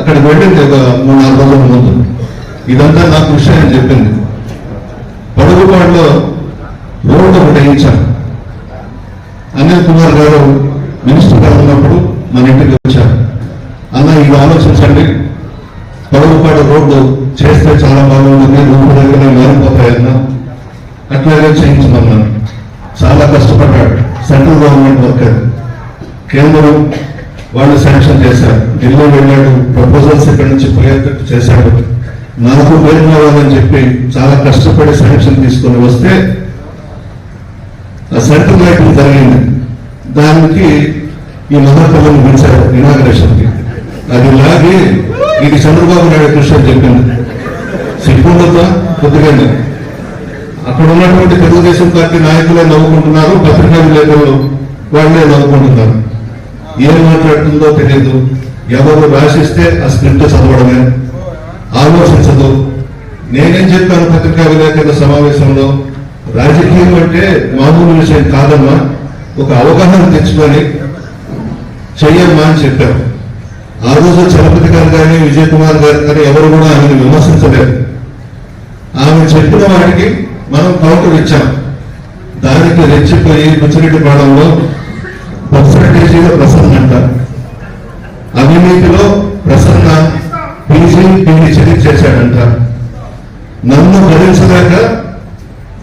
అక్కడికి వెళ్ళింది ఒక మూడు నాలుగు రోజుల ముందు ఇదంతా నాకు విషయం చెప్పింది పడుగుపాడులో రోడ్డు ఒకటి వేయించాను అనిల్ కుమార్ గారు మినిస్టర్గా ఉన్నప్పుడు మన ఇంటికి వచ్చారు. అన్న ఇది ఆలోచించండి. పడుగుపాడు రోడ్డు చేస్తే చాలా బాగుంటుంది రోడ్డు దగ్గర మారిపోతాయన్నా అట్లాగే చేయించమన్నాను. చాలా కష్టపడ్డాడు. Central government worker. కేంద్రం వాళ్ళు శాంక్షన్ చేశారు. ఢిల్లీ వెళ్ళాడు. ప్రపోజల్స్ ఇక్కడ నుంచి ప్రయత్నం చేశాడు. నాకు పేరు చెప్పి చాలా కష్టపడి శాంక్షన్ తీసుకొని వస్తే ఆ సెంట్రల్ లైటింగ్ జరిగింది. దానికి ఈ మదర్పల్లిని పిలిచారు ఇనాగ్రేషన్కి అది లాగి ఇది చంద్రబాబు నాయుడు కృష్ణ చెప్పింది. సిగ్గుండదా కొద్దిగానే. అక్కడ ఉన్నటువంటి తెలుగుదేశం పార్టీ నాయకులే నవ్వుకుంటున్నారు పత్రికా విలేకరులు వాళ్ళే నవ్వుకుంటున్నారు. ఏం మాట్లాడుతుందో తెలియదు ఎవరు రాసిస్తే ఆ స్క్రిప్ట్ చదవడమే. ఆలోచించదు. నేనేం చెప్పాను పత్రికా విలేకరుల సమావేశంలో? రాజకీయం అంటే మామూలు విషయం కాదమ్మా. ఒక అవగాహన తెచ్చుకొని చెయ్యమ్మా అని చెప్పాం ఆ రోజు చలపతి గారు కానీ విజయ్ కుమార్ గారు కానీ ఎవరు కూడా ఆమెను విమర్శించలేదు. ఆమె చెప్పిన వాటికి మనం కౌంటర్ ఇచ్చాం. దానికి రెచ్చిపోయి ముచ్చిరెడ్డి పాడంలో నన్ను భరించలేక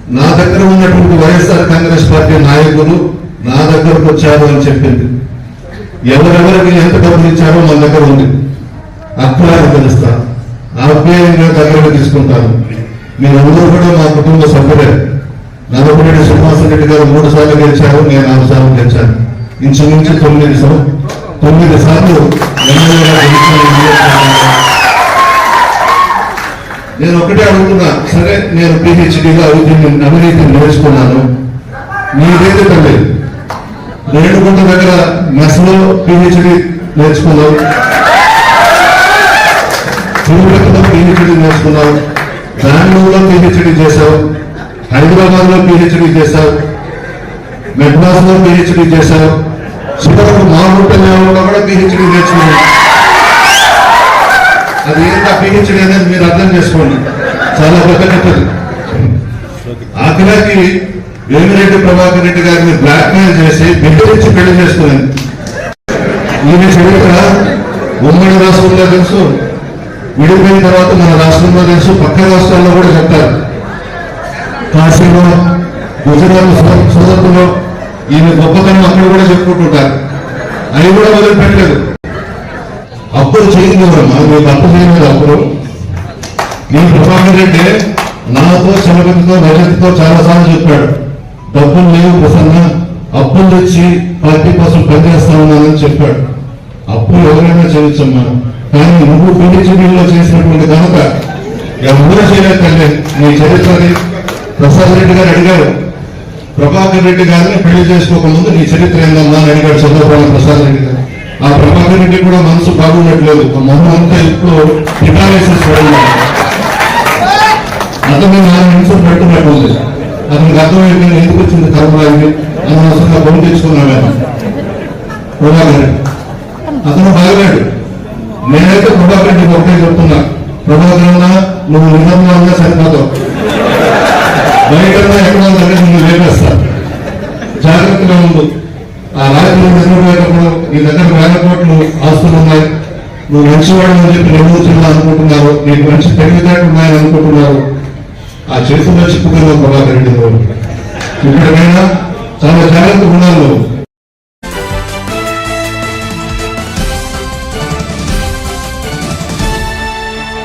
నా దగ్గర ఉన్నటువంటి వైఎస్ఆర్ కాంగ్రెస్ పార్టీ నాయకులు నా దగ్గరకు వచ్చారు అని చెప్పింది. ఎవరెవరికి ఎంత డబ్బులు ఇచ్చారో మన దగ్గర ఉంది. అక్కులాగా తెలుస్తా. ఆప్యాయంగా దగ్గరకు తీసుకుంటాను. మీరందరూ కూడా మా కుటుంబ సభ్యులే. నల్లపురెడ్డి శ్రీనివాస రెడ్డి గారు మూడు సార్లు గెలిచారు నేను నాలుగు సార్లు గెలిచాను. ఇంచుమించు తొమ్మిది సం- తొమ్మిది సార్లు ఎమ్మెల్యేగా గెలిచాను. నేను ఒకటే అడుగుతున్నా. సరే నేను పిహెచ్డిగా అవినీతి నేర్చుకున్నాను నీదేది తల్లి రేణుగుంట దగ్గర మెస్లో పిహెచ్డి నేర్చుకున్నావు. తిరుపతిలో పిహెచ్డి నేర్చుకున్నావు. బెంగళూరులో పిహెచ్డి చేశావు. హైదరాబాద్లో పిహెచ్డి చేశావు. మెడ్రాస్లో పిహెచ్డి చేశావు. చివరకు మా లేవలో కూడా పిహెచ్డి నేర్చుకున్నావు. అది ఏంటా పిహెచ్డి అనేది మీరు అర్థం చేసుకోండి. చాలా పెద్దది ఆఖరాకి వేమిరెడ్డి ప్రభాకర్ రెడ్డి గారిని బ్లాక్ మెయిల్ చేసి బెదిరించి పెళ్ళి చేసుకున్నాను. ఈమె చరిత్ర ఉమ్మడి రాష్ట్రంలో తెలుసు విడిపోయిన తర్వాత మన రాష్ట్రంలో తెలుసు పక్క రాష్ట్రాల్లో కూడా చెప్తారు. కాశీలో గుజరాత్ సూరత్లో ఈమె గొప్పతనం అక్కడ కూడా చెప్పుకుంటుంటారు. అవి కూడా వదిలిపెట్టలేదు. అప్పులు చేయనివ్వరమ్మా మీరు అప్పు చేయలేదు ఒక్కరు. మీ ప్రభాకర్ రెడ్డి నాతో చలపతితో రజత్తో చాలా సార్లు చెప్పాడు డబ్బులు లేవు ప్రసన్న అప్పులు తెచ్చి పార్టీ కోసం పనిచేస్తా ఉన్నానని చెప్పాడు. అప్పులు ఎవరైనా చేయొచ్చమ్మా కానీ నువ్వు పిహెచ్డీలో చేసినటువంటి కనుక ఎవరూ చేయలేదు తల్లి. నీ చరిత్రది ప్రసాద్ రెడ్డి గారు అడిగారు ప్రభాకర్ రెడ్డి గారిని పెళ్ళి చేసుకోకముందు నీ చరిత్ర ఏందమ్మా? అని అడిగాడు చంద్రబాబు ప్రసాద్ రెడ్డి గారు. ఆ ప్రభాకర్ రెడ్డి కూడా మనసు బాగున్నట్లేదు. మొహం అంతా ఇప్పుడు పిటాలేసేసి అతను నాలుగు నిమిషం పెట్టున్నట్టుంది అతనికి అర్థమైంది ఎందుకు వచ్చింది కర్మరాజుని అనవసరంగా బొమ్మ తెచ్చుకున్నాను ఆయన. ప్రభాకర్ రెడ్డి అతను బాగలేడు నేనైతే ప్రభాకర్ రెడ్డికి ఒకటే చెప్తున్నా. ప్రభాకర్ అన్న నువ్వు నిజంగా ఉన్నా సరిపోతావు బయట ఎక్కడ ఉందంటే నువ్వు లేపేస్తా. జాగ్రత్తగా ఉండు. ఆ రాజకీయ నిర్ణయం నీ దగ్గర వేల కోట్లు ఆస్తులు ఉన్నాయి నువ్వు మంచివాడు అని చెప్పి నిర్మూర్చున్నా అనుకుంటున్నారు నీకు మంచి తెలివితేటలు ఉన్నాయని అనుకుంటున్నారు ఆ చేతుల్లో చిక్కుకున్న ప్రభాకర్ రెడ్డి నువ్వు ఇక్కడికైనా చాలా జాగ్రత్తగా ఉన్నాను నువ్వు.